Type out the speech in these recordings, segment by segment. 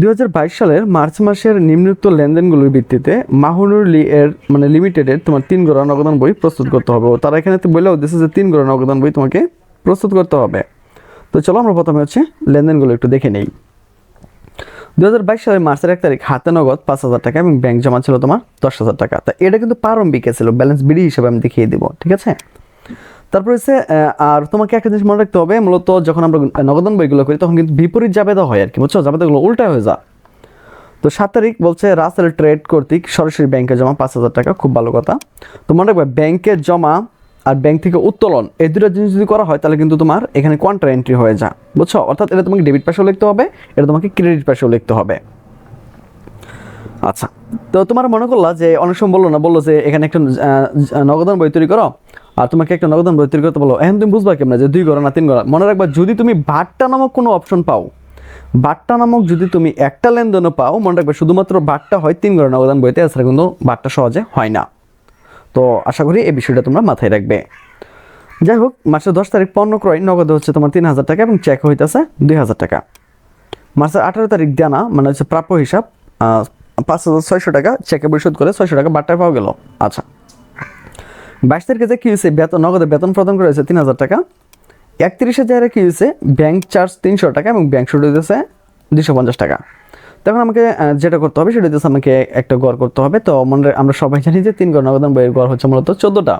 দুই হাজার বাইশ সালের মার্চ মাসের নিম্নোক্ত লেনদেনগুলোর ভিত্তিতে মাহুনুর লি এর মানে লিমিটেডের তোমার তিন গড়া নগদান বই প্রস্তুত করতে হবে। তারা এখানে তো বলে উদ্দেশ্য যে তিন গড়া নগদান বই তোমাকে প্রস্তুত করতে হবে। তো চলো আমরা প্রথমে হচ্ছে লেনদেনগুলো একটু দেখে নেই। দু হাজার বাইশ সালের মার্চের এক তারিখ হাতে নগদ পাঁচ হাজার টাকা এবং ব্যাংক জমা ছিল তোমার দশ হাজার টাকা। তা এটা কিন্তু প্রারম্ভিকে ছিল ব্যালেন্স বিডি হিসেবে আমি দেখিয়ে দিব, ঠিক আছে? তারপর হচ্ছে আর তোমাকে একটা জিনিস মনে রাখতে হবে, মূলত যখন আমরা নগদন বইগুলো করি, তখন কিন্তু বিপরীত জাবেদা হয় আর কি, বুঝছ? জাবেদাগুলো উল্টা হয়ে যা তো সাত তারিখ বলছে রাসেল ট্রেড কর্তৃক সরাসরি ব্যাংকে জমা পাঁচ হাজার টাকা, খুব ভালো কথা। তো মনে রাখবে ব্যাংকে জমা আর ব্যাংক থেকে উত্তোলন, এই দুটো জিনিস যদি করা হয়, তাহলে কিন্তু তোমার এখানে কোয়ান্টার এন্ট্রি হয়ে যা বুঝছ? অর্থাৎ এটা তোমাকে ডেবিট পাশেও লিখতে হবে, এটা তোমাকে ক্রেডিট পাশেও লিখতে হবে। আচ্ছা তো তোমার মনে করলা যে, অনেক সময় বলল না, বলল যে, এখানে একটা নগদান বই তৈরি করো আর তোমাকে একটা নগদান বই তৈরি করতে বলো। এখন তুমি বুঝবা কেমন যে দুই গড়া না তিন গড়া মনে রাখবা, যদি তুমি বাট্টা নামক কোনো অপশন পাও, বাট্টা নামক যদি তুমি একটা লেনদেনও পাও, মনে রাখবে শুধুমাত্র বাট্টা হয় তিন গড়া নগদান বইতে, এছাড়া কিন্তু বাট্টা সহজে হয় না। তো আশা করি এই বিষয়টা তোমরা মাথায় রাখবে। যাই হোক, মাসের দশ তারিখ পণ্য ক্রয়, নগদ হচ্ছে তোমার তিন হাজার টাকা এবং চেক হইতেছে দুই হাজার টাকা। মাসের আঠারো তারিখ দেনা মানে হচ্ছে প্রাপ্য হিসাব পাঁচ হাজার ছয়শো টাকা চেকে পরিশোধ করে ছয়শো টাকা বাট্টায় পাওয়া গেল। আচ্ছা। বাইশ তারিখে যে কী হয়েছে? বেতন, নগদে বেতন প্রদান করা হয়েছে তিন হাজার টাকা। একত্রিশে জায়গায় কী হয়েছে? ব্যাংক চার্জ তিনশো টাকা এবং ব্যাংক শুরু হইতেছে দুশো পঞ্চাশ টাকা। তখন আমাকে যেটা করতে হবে সেটা হচ্ছে আমাকে একটা গড় করতে হবে। তো মনে আমরা সবাই জানি যে তিন গড় নগদান বইয়ের গড় হচ্ছে মূলত চোদ্দোটা।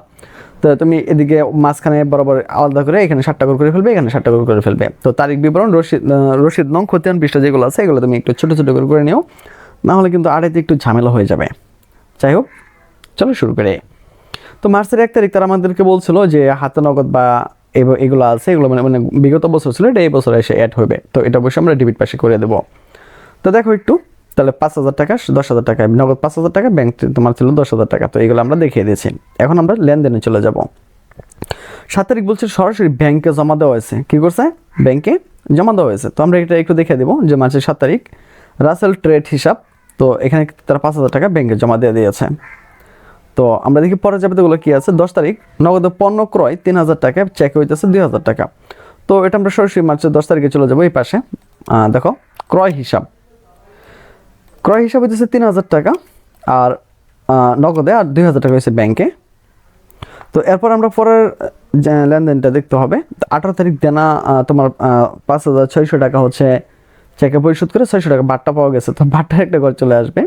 তো তুমি এদিকে মাঝখানে বরাবর আলাদা করে এখানে ষাটটা করে করে ফেলবে, এখানে ষাটটা করে করে ফেলবে। তো তারিখ বিবরণ রশিদ রশিদ নং, খতিয়ান, পৃষ্ঠা যেগুলো আছে এগুলো তুমি একটু ছোটো ছোটো করে করে নিও। নাহলে কিন্তু আড়াইতে একটু ঝামেলা হয়ে যাবে। যাই হোক, চলো শুরু করে। তো মার্চের এক তারিখ তারা আমাদেরকে বলছিল যে হাতে নগদ বা এগুলো আছে, এগুলো মানে মানে বিগত বছর ছিল, এটা এই বছর এসে অ্যাড হবে। তো এটা অবশ্যই আমরা ডেবিট পাশে করে দেবো। তো দেখো একটু, তাহলে পাঁচ হাজার টাকা, দশ হাজার টাকা, নগদ পাঁচ হাজার টাকা ব্যাংক তোমার ছিল দশ হাজার টাকা। তো এগুলো আমরা দেখিয়ে দিয়েছি। এখন আমরা লেনদেনে চলে যাব। সাত তারিখ বলছে সরাসরি ব্যাংকে জমা দেওয়া হয়েছে। কী করছে? ব্যাংকে জমা দেওয়া হয়েছে। তো আমরা এটা একটু দেখে দেবো যে মাসের সাত তারিখ রাসেল ট্রেড হিসাব, তো এখানে তারা পাঁচ হাজার টাকা ব্যাংকে জমা দিয়ে দিয়েছে। তো আমরা দেখি পরে জাবেদাগুলো কি আছে? দশ তারিখ, নগদে পণ্য ক্রয় তিন হাজার টাকা চেক হইতেছে দুই হাজার টাকা। তো এটা আমরা সরাসরি মার্চের দশ তারিখে চলে যাব এই পাশে। দেখো, ক্রয় হিসাব। ক্রয় হিসাব হইতেছে তিন হাজার টাকা আর নগদে আর দুই হাজার টাকা হয়েছে ব্যাংকে। তো এরপর আমরা পরের লেনদেনটা দেখতে হবে। আঠারো তারিখ দেনা তোমার পাঁচ হাজার ছয়শো টাকা হচ্ছে। চেকে পরিশোধ করে ছয়শো টাকা বাট্টা পাওয়া গেছে। তো বাট্টার একটা ঘর চলে আসবে।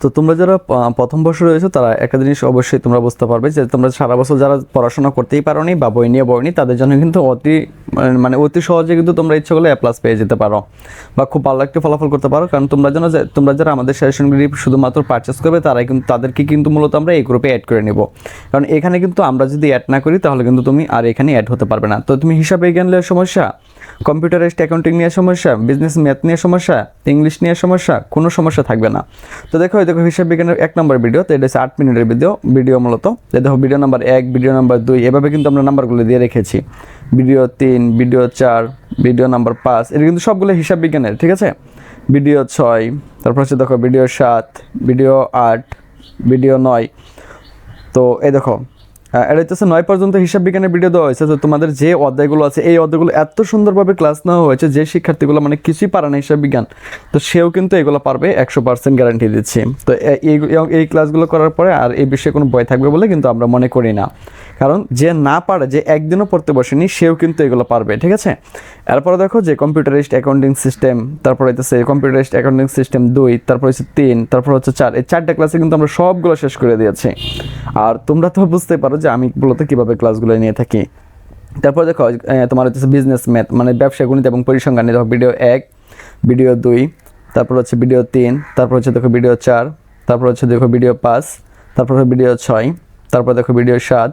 তো তোমরা যারা প্রথম বর্ষ রয়েছে, তারা একটা জিনিস অবশ্যই তোমরা বুঝতে পারবে যে তোমরা সারা বছর যারা পড়াশোনা করতেই পারোনি বা বই নিয়ে বইনি তাদের জন্য কিন্তু অতি, মানে- মানে অতি সহজে কিন্তু তোমরা ইচ্ছে করলে প্লাস পেয়ে যেতে পারো। বা খুব ভালো একটা ফলাফল করতে পারো। কারণ তোমরা যেন তোমরা যারা আমাদের সাজেশনগুলি শুধুমাত্র পারচেস করবে, তারাই কিন্তু, তাদেরকে কিন্তু মূলত আমরা এই গ্রুপে অ্যাড করে নেব। কারণ এখানে কিন্তু আমরা যদি অ্যাড না করি, তাহলে কিন্তু তুমি আর এখানে অ্যাড হতে পারবে না। তো তুমি হিসাবে বিজ্ঞান নিয়ে সমস্যা? কম্পিউটারাইজড অ্যাকাউন্টিং নিয়ে সমস্যা, বিজনেস ম্যাথ নিয়ে সমস্যা, ইংলিশ নিয়ে সমস্যা, কোনো সমস্যা থাকবে না। তো দেখো দেখো, হিসাব বিজ্ঞানের এক নম্বর ভিডিও তো এটা হচ্ছে আট মিনিটের ভিডিও ভিডিও মূলত। দেখো ভিডিও নাম্বার এক ভিডিও নাম্বার দুই, এভাবে কিন্তু আমরা নাম্বারগুলো দিয়ে রেখেছি। ভিডিও তিন ভিডিও চার ভিডিও নাম্বার পাঁচ, এটা কিন্তু সবগুলো হিসাব বিজ্ঞানের, ঠিক আছে? ভিডিও ছয়, তারপর হচ্ছে দেখো ভিডিও সাত ভিডিও আট ভিডিও নয়। তো এই দেখো এটা হচ্ছে নয় পর্যন্ত হিসাব বিজ্ঞানের ভিডিও দেওয়া হয়েছে তো তোমাদের যে অধ্যায়গুলো আছে, এই অধ্যায়গুলো এত সুন্দরভাবে ক্লাস নেওয়া হয়েছে যে শিক্ষার্থীগুলো মানে কিছুই পারে না হিসাব বিজ্ঞান। তো সেও কিন্তু এগুলো পারবে, একশো পার্সেন্ট গ্যারান্টি দিচ্ছি। তো এই ক্লাসগুলো করার পরে আর এই বিষয়ে কোনো ভয় থাকবে বলে কিন্তু আমরা মনে করি না। কারণ যে না পারে, যে একদিনও পড়তে বসেনি, সেও কিন্তু এগুলো পারবে, ঠিক আছে? এরপরে দেখো যে কম্পিউটারাইজড অ্যাকাউন্টিং সিস্টেম তারপর হচ্ছে কম্পিউটারাইজড অ্যাকাউন্টিং সিস্টেম দুই, তারপর হচ্ছে তিন, তারপর হচ্ছে চার। এই চারটা ক্লাসে কিন্তু আমরা সবগুলো শেষ করে দিয়েছি। আর তোমরা তো বুঝতে পারো যে আমি মূলত কীভাবে ক্লাসগুলো নিয়ে থাকি। তারপর দেখো তোমার হচ্ছে বিজনেস ম্যাথ মানে ব্যবসা, গণিত এবং পরিসংখ্যান দেখো ভিডিও এক ভিডিও দুই, তারপর হচ্ছে ভিডিও তিন, তারপর হচ্ছে দেখো ভিডিও চার, তারপর হচ্ছে দেখো ভিডিও পাঁচ, তারপর ভিডিও ছয়, তারপর দেখো ভিডিও সাত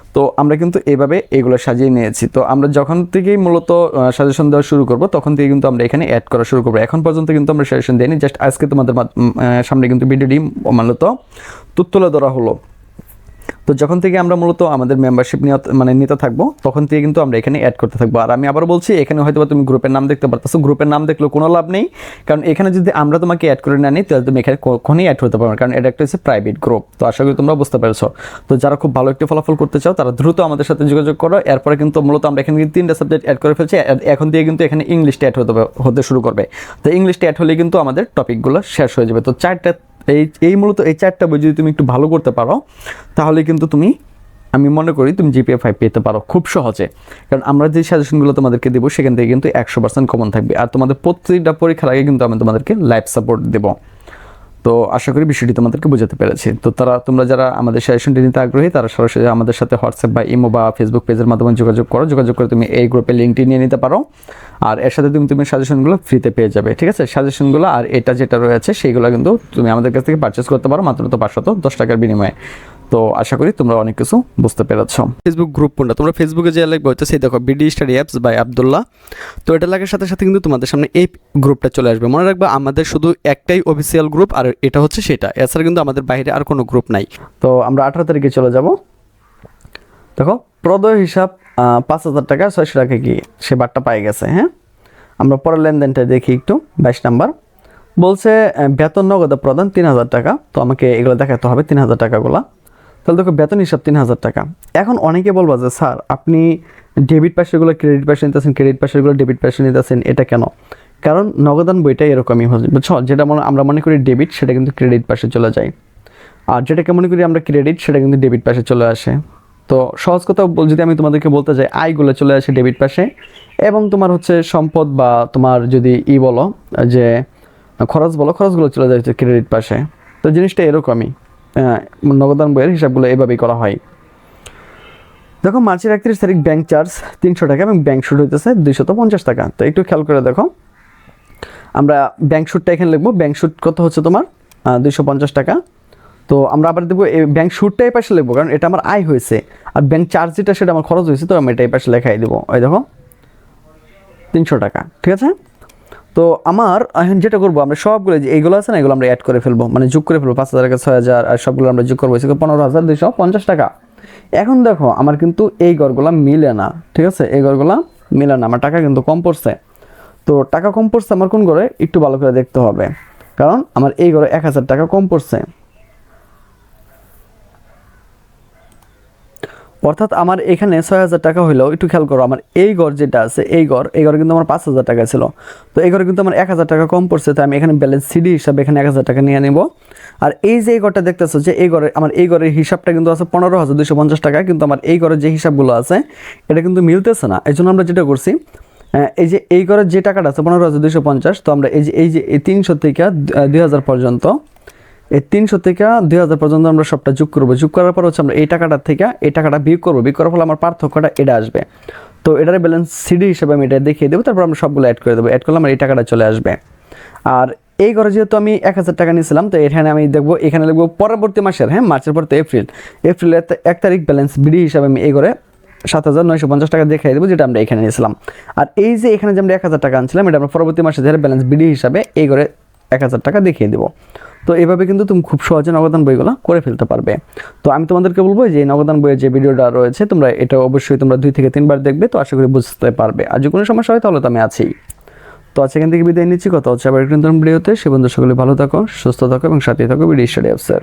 তো আমরা কিন্তু এইভাবে এগুলো সাজিয়ে নিয়েছি। তো আমরা যখন থেকেই মূলত সাজেশন দেওয়া শুরু করব, তখন থেকে কিন্তু আমরা এখানে অ্যাড করা শুরু করব। এখন পর্যন্ত কিন্তু আমরা সাজেশন দিইনি জাস্ট আজকে তোমাদের সামনে কিন্তু ভিডিওটি মূলত তুলে ধরা হলো। তো যখন থেকে আমরা মূলত আমাদের মেম্বারশিপ নিয়ে মানে নিতে থাকব, তখন থেকে কিন্তু আমরা এখানে অ্যাড করতে থাকব। আর আমি আবার বলছি, এখানে হয়তো তুমি গ্রুপের নাম দেখতে পারতেছো। গ্রুপের নাম দেখলেও কোনো লাভ নেই। কারণ এখানে যদি আমরা তোমাকে অ্যাড করে না নিই, তাহলে তুমি এখানে কখনই অ্যাড হতে পারবে কারণ এটা একটা হচ্ছে প্রাইভেট গ্রুপ তো আশা করি তোমরা বুঝতে পেরেছ। তো যারা খুব ভালো একটি ফলাফল করতে চাও, তারা দ্রুত আমাদের সাথে যোগাযোগ করো। এরপরে কিন্তু মূলত আমরা এখানে কিন্তু তিনটা সাবজেক্ট অ্যাড করে ফেলছি। এখন দিয়ে কিন্তু এখানে ইংলিশটা অ্যাড হতে হতে শুরু করবে। তো ইংলিশটা অ্যাড হলে কিন্তু আমাদের টপিকগুলো শেষ হয়ে যাবে। তো চারটা এই এই মূলত এই চারটা বই যদি তুমি একটু ভালো করতে পারো, তাহলে কিন্তু তুমি, আমি মনে করি তুমি জিপিএ ফাইভ পেতে পারো খুব সহজে। কারণ আমরা যে সাজেশনগুলো তোমাদেরকে দেবো, সেখান থেকে কিন্তু একশো পার্সেন্ট কমন থাকবে। আর তোমাদের প্রতিটা পরীক্ষার আগে কিন্তু আমি তোমাদেরকে লাইভ সাপোর্ট দেবো। তো আশা করি বিষয়টি তোমাদেরকে বোঝাতে পেরেছি। তো তারা, তোমরা যারা আমাদের সাজেশনটি নিতে আগ্রহী, তারা সরাসরি আমাদের সাথে হোয়াটসঅ্যাপ বা ইমো বা ফেসবুক পেজের মাধ্যমে যোগাযোগ করো। যোগাযোগ করে তুমি এই গ্রুপে লিঙ্কটি নিয়ে নিতে পারো। আর এর সাথে তুমি তুমি সাজেশনগুলো ফ্রিতে পেয়ে যাবে, ঠিক আছে? সাজেশনগুলো আর এটা যেটা রয়েছে, সেইগুলো কিন্তু তুমি আমাদের কাছ থেকে পারচেস করতে পারো, মাত্র তো পাঁচশত দশ টাকার বিনিময়ে। তো আশা করি তোমরা অনেক কিছু বুঝতে পেরেছ। ফেসবুক গ্রুপ কোনটা? তোমরা ফেসবুকে যে লিখবে হচ্ছে সেই দেখো BD study apps by Abdullah তো এটা লাগার সাথে সাথে কিন্তু তোমাদের সামনে এই গ্রুপটা চলে আসবে। মনে রাখবে আমাদের শুধু একটাই অফিসিয়াল গ্রুপ আর এটা হচ্ছে সেটা। এছাড়া কিন্তু আমাদের বাইরে আর কোনো গ্রুপ নাই। তো আমরা আঠারো তারিখে চলে যাব। দেখো প্রদয় হিসাব পাঁচ হাজার টাকা ছয়শো টাকা কি সে বারটা পাই গেছে হ্যাঁ? আমরা পরের লেনদেনটা দেখি একটু বাইশ নাম্বার। বলছে বেতন নগদ প্রদান তিন হাজার টাকা তো আমাকে এগুলো দেখাতে হবে তিন হাজার টাকাগুলো। তাহলে দেখো বেতন হিসাব তিন হাজার টাকা। এখন অনেকে বলব যে, স্যার, আপনি ডেবিট পাশেগুলো ক্রেডিট পাশে নিতেছেন ক্রেডিট পাশেগুলো ডেবিট পাশে নিতেছেন, এটা কেন? কারণ নগদান বইটা এরকমই হয়, বুঝছ? যেটা মনে, আমরা মনে করি ডেবিট সেটা কিন্তু ক্রেডিট পাশে চলে যায়। আর যেটাকে মনে করি আমরা ক্রেডিট সেটা কিন্তু ডেবিট পাশে চলে আসে। তো সহজ কথা যদি আমি তোমাদেরকে বলতে যাই, আয়গুলো চলে আসে ডেবিট পাশে এবং তোমার হচ্ছে সম্পদ বা তোমার যদি ই বলো, যে খরচ বলো, খরচগুলো চলে যায় ক্রেডিট পাশে তো জিনিসটা এরকমই। নগদান বইয়ের হিসাবগুলো এভাবেই করা হয়। দেখো, মার্চের একত্রিশ তারিখ ব্যাংক চার্জ তিনশো টাকা এবং ব্যাংক সুদ হইতেছে দুইশত পঞ্চাশ টাকা। তো একটু খেয়াল করে দেখো, আমরা ব্যাংক সুদটা এখানে লিখব। ব্যাংক সুদ কত হচ্ছে তোমার? দুইশো পঞ্চাশ টাকা। তো আমরা আবার দেবো এই ব্যাংক সুদটা এই পাশে লিখব, কারণ এটা আমার আয় হয়েছে। আর ব্যাংক চার্জ যেটা, সেটা আমার খরচ হয়েছে, তো আমি এটা এই পাশে লেখাই দেবো। ওই দেখো, তিনশো টাকা, ঠিক আছে? তো আমার, এখন যেটা করব, আমরা সবগুলো যে এইগুলো আছে না, এগুলো আমরা অ্যাড করে ফেলব। মানে যোগ করে ফেলব, পাঁচ হাজার টাকা, ছয় হাজার, আর সবগুলো আমরা যোগ করব সেগুলো পনেরো হাজার, দুইশো পঞ্চাশ টাকা। এখন দেখো, আমার কিন্তু এই গড়গুলো মিলে না, ঠিক আছে? এই গড়গুলো মিলে না, আমার টাকা কিন্তু কম পড়ছে। তো টাকা কম পড়ছে আমার কোন ঘরে একটু ভালো করে দেখতে হবে। কারণ আমার এই ঘরে এক হাজার টাকা কম পড়ছে। অর্থাৎ আমার এখানে ছয় হাজার টাকা হইলেও একটু খেয়াল করো, আমার এই ঘর যেটা আছে, এই ঘর, এই ঘরে কিন্তু আমার পাঁচ হাজার টাকা ছিল। তো এই ঘরে কিন্তু আমার এক হাজার টাকা কম পড়ছে তো আমি এখানে ব্যালেন্স সিডি হিসাবে এখানে এক হাজার টাকা নিয়ে নেব। আর এই যে এই ঘরটা দেখতেছো যে এই ঘরে, আমার এই ঘরের হিসাবটা কিন্তু আছে পনেরো হাজার দুশো পঞ্চাশ টাকা, কিন্তু আমার এই ঘরের যে হিসাবগুলো আছে, এটা কিন্তু মিলতেছে না। এই জন্য আমরা যেটা করছি এই যে এই ঘরের যে টাকাটা আছে পনেরো হাজার দুশো পঞ্চাশ, তো আমরা এই যে এই যে তিনশো থেকে দুই হাজার পর্যন্ত এই তিনশো থেকে দুই হাজার পর্যন্ত আমরা সবটা যোগ করব। যোগ করার পর হচ্ছে আমরা এই টাকাটা থেকে এই টাকাটা বিয়োগ করব। বিয়োগ করার ফলে আমার পার্থক্যটা এটা আসবে। তো এটার ব্যালেন্স সিডি হিসেবে আমি এটা দেখিয়ে দেবো। তারপর আমরা সবগুলো অ্যাড করে দেবো। অ্যাড করলে আমার এই টাকাটা চলে আসবে। আর এই ঘরে যেহেতু আমি এক হাজার টাকা নিয়েছিলাম, তো এখানে আমি দেখব, এখানে লিখব পরবর্তী মাসের হ্যাঁ মার্চের পর তো এপ্রিল। এপ্রিলের এক তারিখ ব্যালেন্স বিডি হিসাবে আমি এই ঘরে সাত হাজার নয়শো পঞ্চাশ টাকা দেখাই দেবো, যেটা আমরা এখানে নিয়েছিলাম। আর এই যে এখানে যে আমরা এক হাজার টাকা আনছিলাম, এটা আমরা পরবর্তী মাসে যারা ব্যালেন্স বিডি হিসাবে এই ঘরে এক হাজার টাকা দেখিয়ে দেবো। তো এভাবে কিন্তু তুমি খুব সহজে নগদান বইগুলো করে ফেলতে পারবে। তো আমি তোমাদেরকে বলব যে নগদান বইয়ের যে ভিডিওটা রয়েছে, তোমরা এটা অবশ্যই তোমরা দুই থেকে তিনবার দেখবে, তো আশা করি বুঝতে পারবে। আর যে কোনো সমস্যা হয় তাহলে তো আমি আছি। তো আজ এখান থেকে বিদায় নিচ্ছি। কথা হচ্ছে আবার নতুন ভিডিওতে। সে বন্ধু সকলে ভালো থাকো, সুস্থ থাকো এবং সাথে থাকো ভিডিও স্টাডি অফিসার।